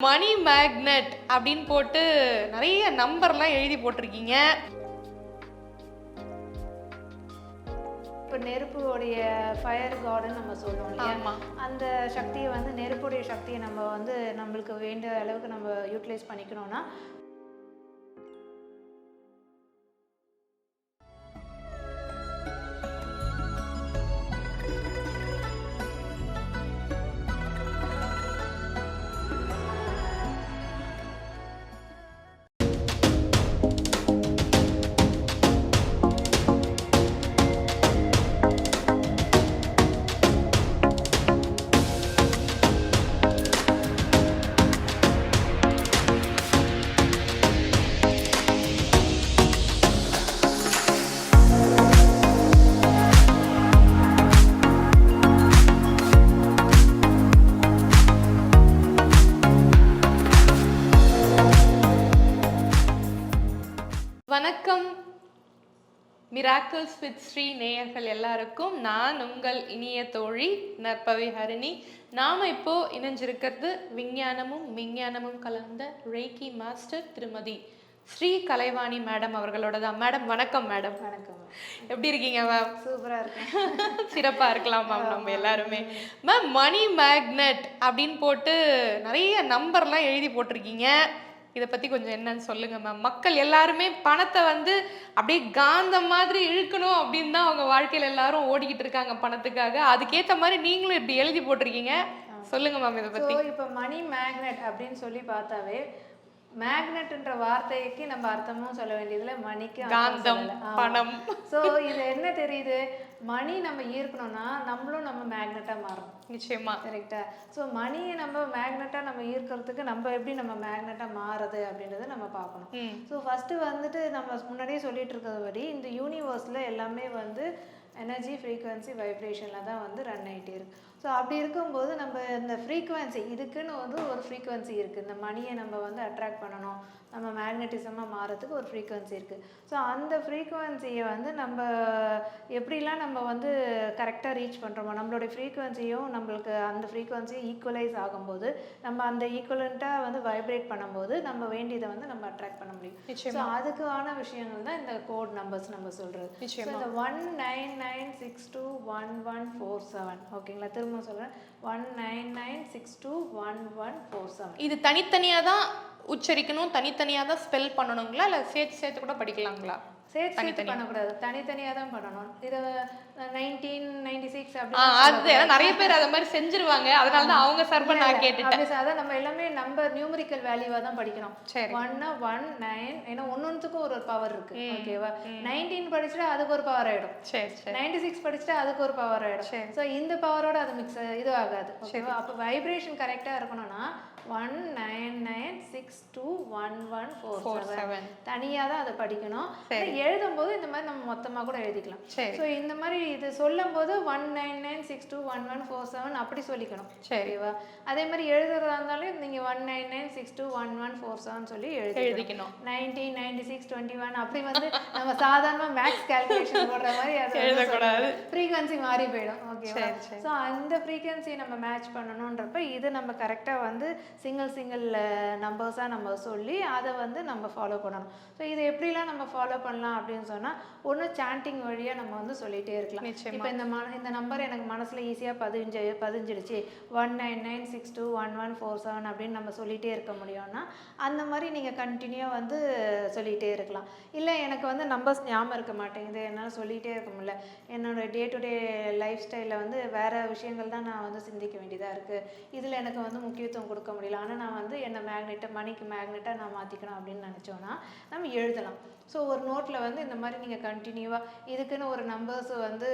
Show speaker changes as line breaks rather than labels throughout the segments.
மணி magnet அப்படின்னு போட்டு நிறைய நம்பர்லாம் எழுதி போட்டிருக்கீங்க.
இப்போ நெருப்புடைய ஃபயர் காடுன்னு நம்ம சொல்லுவோம் இல்லையா?
ஆமா.
அந்த சக்தியை வந்து நெருப்புடைய சக்தியை நம்ம வந்து நம்மளுக்கு வேண்டிய அளவுக்கு நம்ம யூட்டிலைஸ் பண்ணிக்கணும்னா
மிராக்கிள்ஸ் வித் ஸ்ரீ நேயர்கள் எல்லாருக்கும் நான் உங்கள் இனிய தோழி நற்பவி ஹரிணி. நாம இப்போ இணைஞ்சிருக்கிறது விஞ்ஞானமும் விஞ்ஞானமும் கலந்த ரேக்கி மாஸ்டர் திருமதி ஸ்ரீ கலைவாணி மேடம் அவர்களோட தான். மேடம் வணக்கம் மேடம்.
வணக்கம்.
எப்படி இருக்கீங்க மேம்?
சூப்பராக இருக்கேன்.
சிறப்பா இருக்கலாம் மேம் நம்ம எல்லாருமே. மேம் மணி மேக்னெட் அப்படின்னு போட்டு நிறைய நம்பர்லாம் எழுதி போட்டிருக்கீங்க. இதை பத்தி கொஞ்சம் என்னன்னு சொல்லுங்க மேம் மக்கள் எல்லாருமே பணத்தை வந்து அப்படியே காந்தம் மாதிரி இழுக்கணும் அப்படின்னு தான் அவங்க வாழ்க்கையில எல்லாரும் ஓடிக்கிட்டு இருக்காங்க பணத்துக்காக. அதுக்கேத்த மாதிரி நீங்களும் இப்படி எழுதி போட்டிருக்கீங்க. சொல்லுங்க மேம் இதை பத்தி
இப்போ மணி மேக்னெட் அப்படின்னு சொல்லி பார்த்தாவே மேக்னெட்ன்ற வார்த்தைக்கு நம்ம அர்த்தமும் சொல்ல வேண்டியதுல மணிக்கு
காந்தம் பணம்.
ஸோ இது என்ன தெரியுது? மணி நம்ம ஈர்க்கணும்னா நம்மளும் நம்ம மேக்னெட்டாக மாறணும்.
நிச்சயமா.
கரெக்டா ஸோ மணியை நம்ம மேக்னெட்டாக நம்ம ஈர்க்கிறதுக்கு நம்ம எப்படி நம்ம மேக்னெட்டாக மாறுது அப்படின்றத நம்ம பார்க்கணும். ஸோ ஃபஸ்ட்டு வந்துட்டு நம்ம முன்னாடியே சொல்லிட்டு இருக்கிறபடி இந்த யூனிவர்ஸில் எல்லாமே வந்து எனர்ஜி ஃப்ரீக்குவென்சி வைப்ரேஷனில் தான் வந்து ரன் ஆகிட்டே இருக்கு. ஸோ அப்படி இருக்கும்போது நம்ம இந்த ஃப்ரீக்குவென்சி இதுக்குன்னு வந்து ஒரு ஃப்ரீக்குவென்சி இருக்குது இந்த மணியை நம்ம வந்து அட்ராக்ட் பண்ணணும். நம்ம மேக்னட்டிசமாக மாறதுக்கு ஒரு ஃப்ரீக்குவென்சி இருக்குது ஸோ அந்த ஃப்ரீக்குவென்சியை வந்து நம்ம எப்படிலாம் நம்ம வந்து கரெக்டாக ரீச் பண்ணுறோமோ நம்மளுடைய ஃப்ரீக்குவென்சியும் நம்மளுக்கு அந்த ஃப்ரீக்குவென்சியும் ஈக்குவலைஸ் ஆகும்போது நம்ம அந்த ஈக்குவலண்ட்டாக வந்து வைப்ரேட் பண்ணும்போது நம்ம வேண்டியதை வந்து நம்ம அட்ராக்ட் பண்ண முடியும். ஸோ அதுக்கான விஷயங்கள் தான் இந்த கோட் நம்பர்ஸ் நம்ம சொல்கிறது இந்த one nine nine six two one one four seven ஓகேங்களா? திரும்ப சொல்கிறேன் one nine nine six two one one four seven
இது தனித்தனியா தான் உச்சரிக்கணும் தனித்தனியா தான் ஸ்பெல் பண்ணணுங்களா? இல்லை சேர்த்து சேர்த்து கூட படிக்கலாங்களா?
சேர்த்து. பண்ணக்கூடாது. தனித்தனியாக தான் பண்ணணும். இது நைன்டீன் நைன்டி சிக்ஸ் அப்படி
நிறைய பேர் அத மாதிரி செஞ்சிருவாங்க. அதனால தான் அவங்க சர்வ நான் கேட்டுட்டேன்.
அப்படி சார் அதான் நம்ம எல்லாமே நம்பர் நியூமரிக்கல் வேல்யூவாக தான் படிக்கணும்.
சரி.
ஒன்னு ஒன் நைன் ஏன்னா ஒன்னொன்றுக்கும் ஒரு பவர் இருக்கு. ஓகேவா நைன்டீன் படிச்சுட்டா அதுக்கு ஒரு பவர் ஆயிடும்.
சரி
நைன்டி சிக்ஸ் படிச்சுட்டா அதுக்கு ஒரு பவர் ஆயிடும். ஸோ இந்த பவரோட அது மிக்ஸ் இது ஆகாது. ஓகேவா அப்போ வைப்ரேஷன் கரெக்டாக இருக்கணும்னா one nine nine six two one one four seven தனியாக தான் அதை படிக்கணும்.
சரி.
எழுதும்போது இந்த மாதிரி நம்ம மொத்தமாக கூட எழுதிக்கலாம். ஸோ இந்த மாதிரி இது சொல்லும் போது one nine nine six two one one four seven அப்படி சொல்லிக்கணும்.
சரி.
ஓகேவா? அதே மாதிரி எழுதுறதா இருந்தாலும் நீங்கள் one nine nine six two one one four seven சொல்லி எழுதி
எழுதிக்கணும்.
Nineteen ninety six twenty one அப்படி வந்து நம்ம சாதாரண மேக்ஸ் கால்குலேஷன் போடுற மாதிரி அது
எழுதக்கூடாது.
ஃப்ரீக்வன்சி மாறி போயிடும். ஓகேவா? ஸோ அந்த ஃப்ரீக்வன்சி நம்ம மேட்ச் பண்ணணுன்றப்ப இது நம்ம கரெக்டாக வந்து சிங்கிள் சிங்கிள் நம்பர்ஸாக நம்ம சொல்லி அதை வந்து நம்ம ஃபாலோ பண்ணணும். ஸோ இது எப்படிலாம் நம்ம ஃபாலோ பண்ணலாம் அப்படின்னு சொன்னால் ஒன்று சாண்டிங் வழியாக நம்ம வந்து சொல்லிகிட்டே இருக்கலாம். இப்போ இந்த ம இந்த நம்பர் எனக்கு மனசில் ஈஸியாக பதிஞ்சு பதிஞ்சிடுச்சு. One nine nine six two one one four seven அப்படின்னு நம்ம சொல்லிகிட்டே இருக்க முடியும்னா அந்த மாதிரி நீங்கள் கண்டினியூவாக வந்து சொல்லிகிட்டே இருக்கலாம். இல்லை எனக்கு வந்து நம்பர்ஸ் ஞாபகம் இருக்க மாட்டேங்குது. என்னால் சொல்லிகிட்டே இருக்க முடியல. என்னோட டே டு டே லைஃப் ஸ்டைலில் வந்து வேறு விஷயங்கள் தான் நான் வந்து சிந்திக்க வேண்டியதாக இருக்குது இதில் எனக்கு வந்து முக்கியத்துவம் கொடுக்க முடியல. ஆனால் நான் வந்து என்னை மேக்னெட்டை மணிக்கு மேக்னெட்டாக நான் மாற்றிக்கணும் அப்படின்னு நினச்சோன்னா நம்ம எழுதலாம். ஸோ ஒரு நோட்டில் வந்து இந்த மாதிரி நீங்கள் கண்டினியூவாக இதுக்குன்னு ஒரு நம்பர்ஸ் வந்து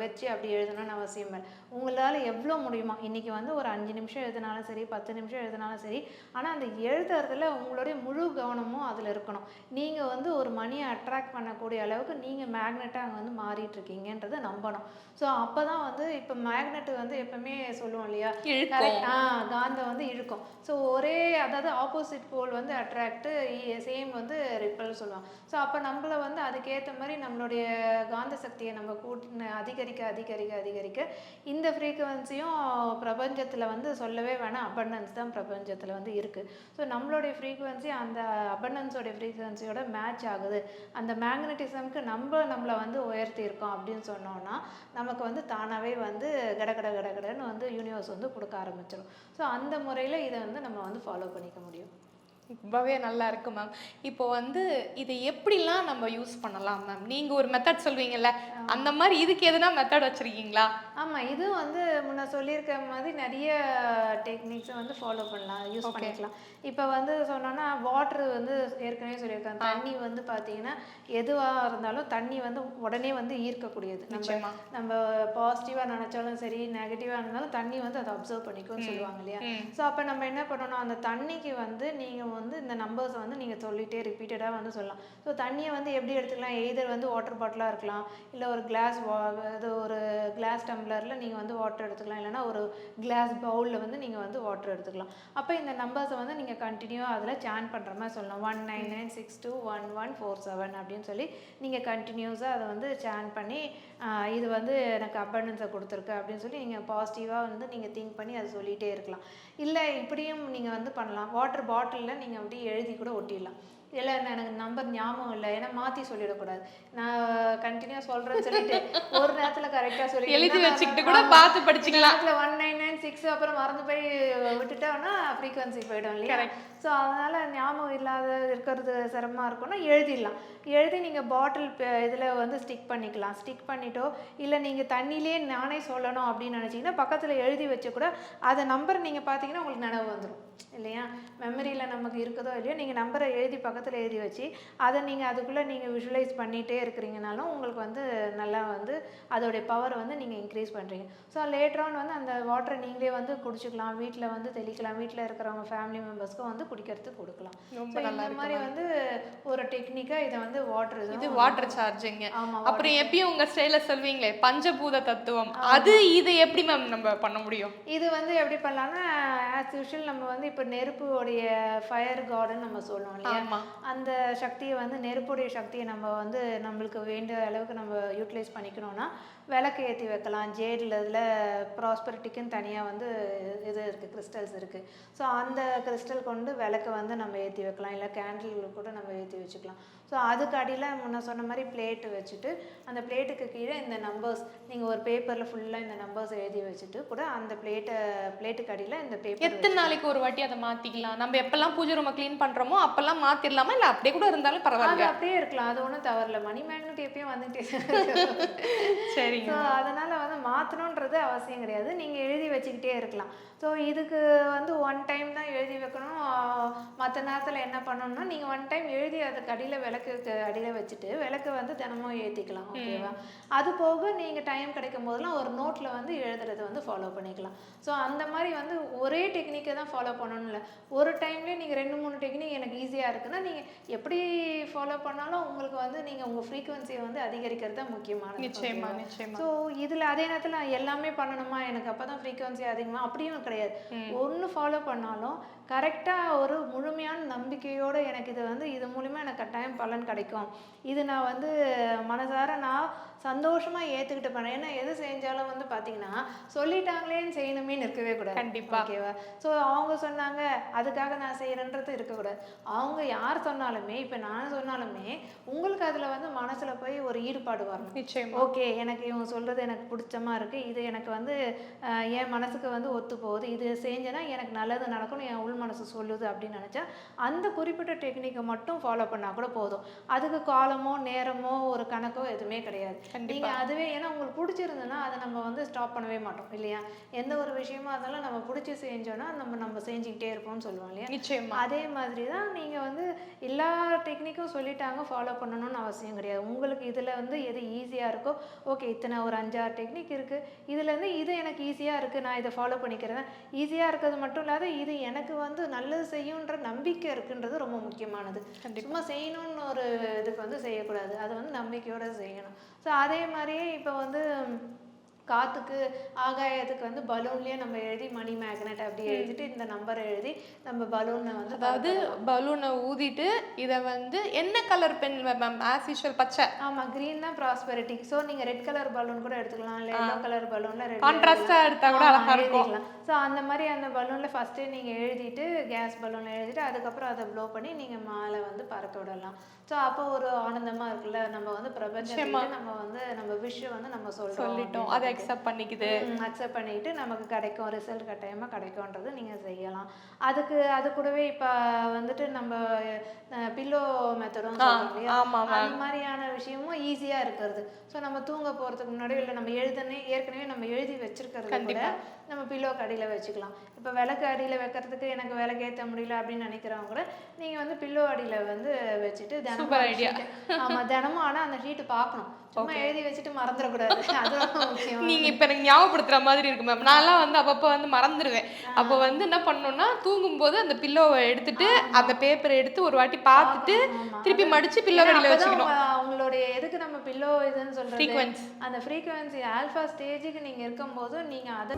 வச்சு அப்படி எழுதணும்னு அவசியம் இல்லை. உங்களால் எவ்வளோ முடியுமா? இன்றைக்கி வந்து ஒரு அஞ்சு நிமிஷம் எழுதினாலும் சரி பத்து நிமிஷம் எழுதினாலும் சரி ஆனால் அந்த எழுதுறதுல உங்களுடைய முழு கவனமும் அதில் இருக்கணும். நீங்கள் வந்து ஒரு மணியை அட்ராக்ட் பண்ணக்கூடிய அளவுக்கு நீங்கள் மேக்னெட்டாக அங்கே வந்து மாறிட்டு இருக்கீங்கன்றதை நம்பணும். ஸோ அப்போ தான் வந்து இப்போ மேக்னெட் வந்து எப்பவுமே சொல்லுவோம் இல்லையா? கரெக்ட் ஆ காந்தம் வந்து இழுக்கும். ஸோ ஒரே அதாவது ஆப்போசிட் போல் வந்து அட்ராக்ட்டு சேம் e, வந்து ரிப்பல் சொல்லுவாங்க. ஸோ அப்போ நம்மள வந்து அதுக்கேற்ற மாதிரி நம்மளுடைய காந்த சக்தியை நம்ம கூட்டின அதிகரிக்க அதிகரிக்க அதிகரிக்க இந்த ஃப்ரீக்குவென்சியும் பிரபஞ்சத்தில் வந்து சொல்லவே வேணாம். அபண்டன்ஸ் தான் பிரபஞ்சத்தில் வந்து இருக்குது ஸோ நம்மளுடைய ஃப்ரீக்குவென்சி அந்த அபண்டன்ஸோடைய ஃப்ரீக்குவென்சியோட மேட்ச் ஆகுது. அந்த மேக்னட்டிசம்க்கு நம்ம நம்மளை வந்து உயர்த்தி இருக்கோம் அப்படின்னு சொன்னோன்னா நமக்கு வந்து தானாகவே வந்து கட கட கட கடன்னு வந்து யூனிவர்ஸ் வந்து கொடுக்க ஆரம்பிச்சிடும் ஸோ அந்த முறையில் இதை வந்து நம்ம வந்து ஃபாலோ பண்ணிக்க முடியும்.
ரொம்பவே நல்லா இருக்கு மேம் இப்போ வந்து இதை எப்படிலாம் நம்ம யூஸ் பண்ணலாம் மேம் நீங்க ஒரு மெத்தட் சொல்வீங்கல்ல அந்த மாதிரி இதுக்கு எதுனா மெத்தட் வச்சிருக்கீங்களா?
ஆமாம் இது வந்து முன்ன சொல்லியிருக்க மாதிரி நிறைய டெக்னிக்ஸை வந்து ஃபாலோ பண்ணலாம் யூஸ் பண்ணிக்கலாம். இப்போ வந்து சொன்னோன்னா வாட்ரு வந்து ஏற்கனவே சொல்லியிருக்கேன். தண்ணி வந்து பார்த்தீங்கன்னா எதுவாக இருந்தாலும் தண்ணி வந்து உடனே வந்து ஈர்க்கக்கூடியது. நம்ம. நம்ம பாசிட்டிவாக நினச்சாலும் சரி நெகட்டிவாக இருந்தாலும் தண்ணி வந்து அதை அப்சர்வ் பண்ணிக்கும்னு சொல்லுவாங்க இல்லையா. ஸோ அப்போ நம்ம என்ன பண்ணணும்? அந்த தண்ணிக்கு வந்து நீங்கள் வந்து இந்த நம்பர்ஸை வந்து நீங்கள் சொல்லிகிட்டே ரிப்பீட்டடாக வந்து சொல்லலாம். ஸோ தண்ணியை வந்து எப்படி எடுத்துக்கலாம்? எய்தர் வந்து வாட்டர் பாட்டிலாக இருக்கலாம். இல்லை ஒரு கிளாஸ் இது ஒரு கிளாஸ் டம்ளரில் நீங்கள் வந்து வாட்டர் எடுத்துக்கலாம். இல்லைன்னா ஒரு கிளாஸ் பவுலில் வந்து நீங்கள் வந்து வாட்டர் எடுத்துக்கலாம். அப்போ இந்த நம்பர்ஸை வந்து நீங்கள் கண்டினியூவாக அதில் சேன் பண்ணுற மாதிரி சொல்லலாம். One nine nine six two one one four seven அப்படின்னு சொல்லி நீங்கள் கண்டினியூஸாக அதை வந்து சேன் பண்ணி இது வந்து எனக்கு அபண்டன்ஸை கொடுத்துருக்கு அப்படின்னு சொல்லி நீங்கள் பாசிட்டிவாக வந்து நீங்கள் திங்க் பண்ணி அதை சொல்லிகிட்டே இருக்கலாம். இல்லை இப்படியும் நீங்கள் வந்து பண்ணலாம். வாட்டர் பாட்டிலில் நீங்கள் அப்படியே எழுதி கூட ஒட்டிடலாம். இல்லை எனக்கு நம்பர் ஞாபகம் இல்லை. ஏன்னா மாற்றி சொல்லிடக்கூடாது. நான் கண்டினியூவாக சொல்கிறேன்னு சொல்லிட்டு ஒரு நேரத்தில் கரெக்டாக சொல்லி
எழுதி வச்சுக்கிட்டு கூட பார்த்து படிச்சுக்கலாம்.
ஒன் நைன் நைன் சிக்ஸ் அப்புறம் மறந்து போய் விட்டுட்டோம்னா ஃப்ரீக்வன்சி போயிடும் இல்லையா? ஸோ அதனால் ஞாபகம் இல்லாத இருக்கிறது சிரமமாக இருக்கும்னா எழுதிடலாம். எழுதி நீங்கள் பாட்டில் இதில் வந்து ஸ்டிக் பண்ணிக்கலாம். ஸ்டிக் பண்ணிட்டோ இல்லை நீங்கள் தண்ணியிலே நானே சொல்லணும் அப்படின்னு நினச்சிங்கன்னா பக்கத்தில் எழுதி வச்சு கூட அதை நம்பர் நீங்கள் பார்த்தீங்கன்னா உங்களுக்கு நினைவு வந்துடும் இல்லையா? மெமரியில் நமக்கு இருக்குதோ இல்லையோ நீங்கள் நம்பரை எழுதி பக்கத்தில் எழுதி வச்சு அதை நீங்கள் அதுக்குள்ளே நீங்கள் விஷுவலைஸ் பண்ணிகிட்டே இருக்கிறீங்கனாலும் உங்களுக்கு வந்து நல்லா வந்து அதோடைய பவர் வந்து நீங்கள் இன்க்ரீஸ் பண்ணுறீங்க ஸோ லேட்டரான் வந்து அந்த வாட்டரை நீங்களே வந்து குடிச்சிக்கலாம். வீட்டில் வந்து தெளிக்கலாம். வீட்டில் இருக்கிறவங்க ஃபேமிலி மெம்பர்ஸ்க்கும் வந்து குடிக்கிறதுக்கு கொடுக்கலாம். ஸோ இந்த மாதிரி வந்து ஒரு டெக்னிக்காக இதை வந்து வாட்டர்
இது வாட்டர் சார்ஜிங்க அப்புறம் எப்பயும் உங்க ஸ்டைல சொல்வீங்களே பஞ்சபூத தத்துவம். அது இது எப்படி மேம் நம்ம பண்ண முடியும்?
இது வந்து எப்படி பண்ணலாம்னா ஆஸ் யூஷுவல் நம்ம வந்து இப்போ நெருப்புடைய ஃபயர் கார்டன் நம்ம சொல்லுவோம் இல்லையா? அந்த சக்தியை வந்து நெருப்புடைய சக்தியை நம்ம வந்து நம்மளுக்கு வேண்டிய அளவுக்கு நம்ம யூட்டிலைஸ் பண்ணிக்கணும்னா விளக்கு ஏற்றி வைக்கலாம் ஜேடில் இதில் ப்ராஸ்பரிட்டிக்குன்னு தனியாக வந்து இது இருக்குது கிறிஸ்டல்ஸ் இருக்குது ஸோ அந்த கிறிஸ்டல் கொண்டு விளக்கு வந்து நம்ம ஏற்றி வைக்கலாம் இல்லை கேண்டில் கூட நம்ம ஏற்றி வச்சுக்கலாம். ஸோ அதுக்கு அடியில் முன்ன சொன்ன மாதிரி பிளேட்டு வச்சுட்டு அந்த பிளேட்டுக்கு கீழே இந்த நம்பர்ஸ் நீங்கள் ஒரு பேப்பரில் ஃபுல்லாக இந்த நம்பர்ஸ் எழுதி வச்சுட்டு கூட அந்த பிளேட்டை பிளேட்டுக்கு அடியில் இந்த பேப்பர்
எத்தனை நாளைக்கு ஒரு வாட்டி அதை மாத்திக்கலாம்? நம்ம எப்பெல்லாம் பூஜை ரூமை க்ளீன் பண்றோமோ அப்பெல்லாம் மாத்திரலாமா? இல்ல அப்படியே கூட இருந்தாலும் பரவாயில்ல
அப்படியே இருக்கலாம். அது ஒன்றும் தவறில்ல. மணி மேக்னெட் எப்பயும் வந்துட்டே
சரிங்க
ஸோ அதனால் வந்து மாற்றணுன்றது அவசியம் கிடையாது. நீங்கள் எழுதி வச்சுக்கிட்டே இருக்கலாம். ஸோ இதுக்கு வந்து ஒன் டைம் தான் எழுதி வைக்கணும். மற்ற நேரத்தில் என்ன பண்ணணும்னா நீங்கள் ஒன் டைம் எழுதி அதுக்கு அடியில் விளக்குக்கு அடியில் வச்சுட்டு விளக்கு வந்து தினமும் ஏற்றிக்கலாம் ஓகேவா அது போக நீங்கள் டைம் கிடைக்கும் போதெல்லாம் ஒரு நோட்டில் வந்து எழுதுறது வந்து ஃபாலோ பண்ணிக்கலாம். ஸோ அந்த மாதிரி வந்து ஒரே டெக்னிக்கை தான் ஃபாலோ பண்ணணும் இல்லை ஒரு டைம்லேயே நீங்கள் ரெண்டு மூணு டெக்னிக் எனக்கு ஈஸியாக இருக்குன்னா நீங்கள் எப்படி ஃபாலோ பண்ணாலும் உங்களுக்கு வந்து நீங்கள் உங்கள் ஃப்ரீக்குவன்சியை வந்து அதிகரிக்கிறது தான் முக்கியமானது
நிச்சயமா
ஓகேவா?
நிச்சயமா.
ஸோ இதில் அதே நேரத்தில் நான் எல்லாமே பண்ணணுமா? எனக்கு அப்போ தான் ஃப்ரீக்குவன்சி அதிகமாக அப்படியும் கிடையாது. ஒன்று ஃபாலோ பண்ணாலும் கரெக்டாக ஒரு முழுமையான நம்பிக்கையோடு எனக்கு இது வந்து இது மூலிமா எனக்கு கட்டாயம் பலன் கிடைக்கும். இது நான் வந்து மனசார நான் சந்தோஷமாக ஏற்றுக்கிட்டு பண்ணேன் ஏன்னா எது செஞ்சாலும் வந்து பார்த்தீங்கன்னா சொல்லிட்டாங்களேன்னு செய்யணுமேன்னு இருக்கவே கூடாது.
கண்டிப்பா.
ஓகேவா? ஸோ அவங்க சொன்னாங்க அதுக்காக நான் செய்கிறேன்றது இருக்கக்கூடாது. அவங்க யார் சொன்னாலுமே இப்போ நான் சொன்னாலுமே உங்களுக்கு அதில் வந்து மனசில் போய் ஒரு ஈடுபாடு வரணும்.
நிச்சயமா.
ஓகே எனக்கு இவங்க சொல்கிறது எனக்கு பிடிச்சமா இருக்குது இது எனக்கு வந்து என் மனசுக்கு வந்து ஒத்து போகுது இது செஞ்சேன்னா எனக்கு நல்லது நடக்கும்னு என் உள் மனசு சொல்லுது அப்படின்னு நினச்சா அந்த குறிப்பிட்ட டெக்னிக்கை மட்டும் ஃபாலோ பண்ணால் கூட போதும். அதுக்கு காலமோ நேரமோ ஒரு கணக்கோ எதுவுமே கிடையாது. நீங்கள் அதுவே ஏன்னா உங்களுக்கு பிடிச்சிருந்ததுன்னா அதை நம்ம வந்து ஸ்டாப் பண்ணவே மாட்டோம் இல்லையா? எந்த ஒரு விஷயமா இருந்தாலும் நம்ம பிடிச்சி செஞ்சோன்னா நம்ம நம்ம செஞ்சுக்கிட்டே இருப்போம்னு சொல்லுவோம் இல்லையா?
நிச்சயமா.
அதே மாதிரி தான் நீங்கள் வந்து எல்லா டெக்னிக்கும் சொல்லிட்டாங்க ஃபாலோ பண்ணணும்னு அவசியம் கிடையாது. உங்களுக்கு இதில் வந்து எது ஈஸியாக இருக்கோ ஓகே இத்தனை ஒரு அஞ்சாறு டெக்னிக் இருக்குது இதுலேருந்து இது எனக்கு ஈஸியாக இருக்குது நான் இதை ஃபாலோ பண்ணிக்கிறேன். ஈஸியாக இருக்கிறது மட்டும் இல்லாத இது எனக்கு வந்து நல்லது செய்யுன்ற நம்பிக்கை இருக்குன்றது ரொம்ப முக்கியமானது. சும்மா செய்யணும்னு ஒரு இதுக்கு வந்து செய்யக்கூடாது. அது வந்து நம்பிக்கையோட செய்யணும். ஸோ அதே மாதிரியே இப்போ வந்து காற்றுக்கு ஆகாயத்துக்கு வந்து பலூன்லேயே நம்ம எழுதி மணி மேக்னெட் அப்படி எழுதிட்டு இந்த நம்பரை எழுதி நம்ம பலூனை வந்து
அதாவது பலூனை ஊதிட்டு இதை வந்து என்ன colour pen ma'am as usual பச்சை.
ஆமா கிரீன் தான் ப்ராஸ்பெரிட்டி ஸோ நீங்க ரெட் கலர் பலூன் கூட எடுத்துக்கலாம். இல்லை எல்லோ கலர் பலூன்ல ரெட்
கான்ட்ராஸ்டா எடுத்தா கூட அழகா இருக்கும்.
ஸோ அந்த மாதிரி அந்த பலூன்ல ஃபர்ஸ்டே நீங்க எழுதிட்டு கேஸ் பலூன்ல எழுதிட்டு அதுக்கப்புறம் அதை ப்ளோ பண்ணி நீங்க மேலே வந்து பறக்க விடலாம். ஸோ அப்போ ஒரு ஆனந்தமா இருக்குல்ல? நம்ம வந்து பிரபஞ்சத்துக்கு நம்ம வந்து நம்ம விஷயம் வந்து நம்ம
சொல்லிட்டோம். அதை அக்செப்ட் பண்ணிக்குது.
அக்செப்ட் பண்ணிட்டு நமக்கு கிடைக்கும் ரிசல்ட் கட்டாயமா கிடைக்கும்ன்றது நீங்க செய்யலாம். அதுக்கு அது கூடவே இப்போ வந்துட்டு நம்ம பில்லோ மெத்தடும் அந்த மாதிரியான விஷயமும் ஈஸியா இருக்கிறது. ஸோ நம்ம தூங்க போறதுக்கு முன்னாடி இல்லை நம்ம எழுதனே ஏற்கனவே நம்ம எழுதி வச்சிருக்கிறது கூட நம்ம பில்லோ அடியில வச்சுக்கலாம். இப்போ விளக்கு அடியில வைக்கிறதுக்கு எனக்கு விளக்கு ஏத்த முடியல அப்படின்னு நினைக்கிறவங்க கூட நீங்க வந்து பில்லோ அடியில வந்து வச்சுட்டு தினமும்
Super
அந்த
idea.
sheet- ஆமா தினமும் ஆனா அந்த ஷீட் பார்க்கணும். சும்மா எழுதி வச்சுட்டு மறந்துடக்கூடாது. அது ரொம்ப முக்கியம்
நீங்க இப்ப எனக்கு ஞாபகப்படுத்துற மாதிரி இருக்கு மேம் நான்லாம் வந்து அப்பப்போ வந்து மறந்துடுவேன் அப்போ வந்து என்ன பண்ணணும்னா தூங்கும்போது அந்த பில்லோவை எடுத்துட்டு அந்த பேப்பரை எடுத்து ஒரு வாட்டி பார்த்துட்டு. திருப்பி மடிச்சு பில்லோ கடியில
அப்பதான்
வச்சுக்கணும்.
அவங்க- அவங்களுடைய எதுக்கு நம்ம பில்லோ இதுன்னு சொல்றது?
Frequency.
அந்த ஃப்ரீக்வன்சி ஆல்ஃபா ஸ்டேஜுக்கு நீங்க இருக்கும்போது நீங்க அதை